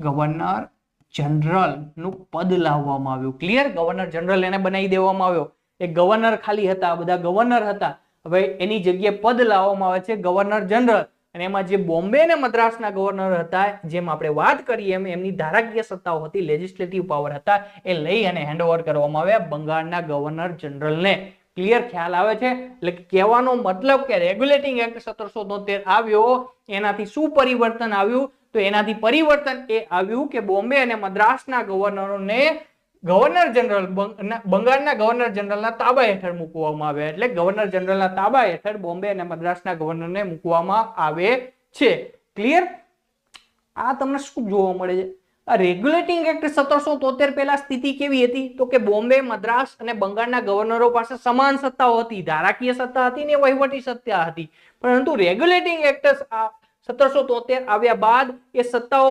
Governor જનરલનું પદ લાવવામાં આવ્યું. ક્લિયર ગવર્નર જનરલ એને બનાવી દેવામાં આવ્યો. એ ગવર્નર ખાલી હતા બધા ગવર્નર હતા. હવે એની જગ્યાએ પદ લાવવામાં આવે છે ગવર્નર જનરલ. અને એમાં જે બોમ્બે અને મદ્રાસના ગવર્નર હતા, જેમ આપણે વાત કરીએ એમ, એમની ધારાકીય સત્તાઓ હતી લેજિસ્લેટિવ પાવર હતા, એ લઈ અને હેન્ડઓવર કરવામાં આવ્યા બંગાળના ગવર્નર જનરલને. ક્લિયર ખ્યાલ આવે છે. એટલે કહેવાનો મતલબ કે રેગ્યુલેટિંગ એક્ટ સત્તરસો તોતેર આવ્યો, એનાથી શું પરિવર્તન આવ્યું? તો એનાથી પરિવર્તન એ આવ્યું કે બોમ્બે અને મદ્રાસના ગવર્નરોને ગવર્નર જનરલ બંગ- બંગાળના ગવર્નર જનરલના તાબા હેઠળ મૂકવામાં આવે એટલે ગવર્નર જનરલના તાબા હેઠળ બોમ્બે અને મદ્રાસના ગવર્નરને મૂકવામાં આવે છે. ક્લિયર આ તમને શું જોવા મળે છે? આ રેગ્યુલેટિંગ એક્ટ સત્તરસો તોતેર પહેલા સ્થિતિ કેવી હતી? તો કે બોમ્બે, મદ્રાસ અને બંગાળના ગવર્નરો પાસે સમાન સત્તાઓ હતી. ધારાકીય સત્તા હતી ને વહીવટી સત્તા હતી. પરંતુ રેગ્યુલેટિંગ એક્ટ સત્તરસો તોતેર આવ્યા બાદ એ સત્તાઓ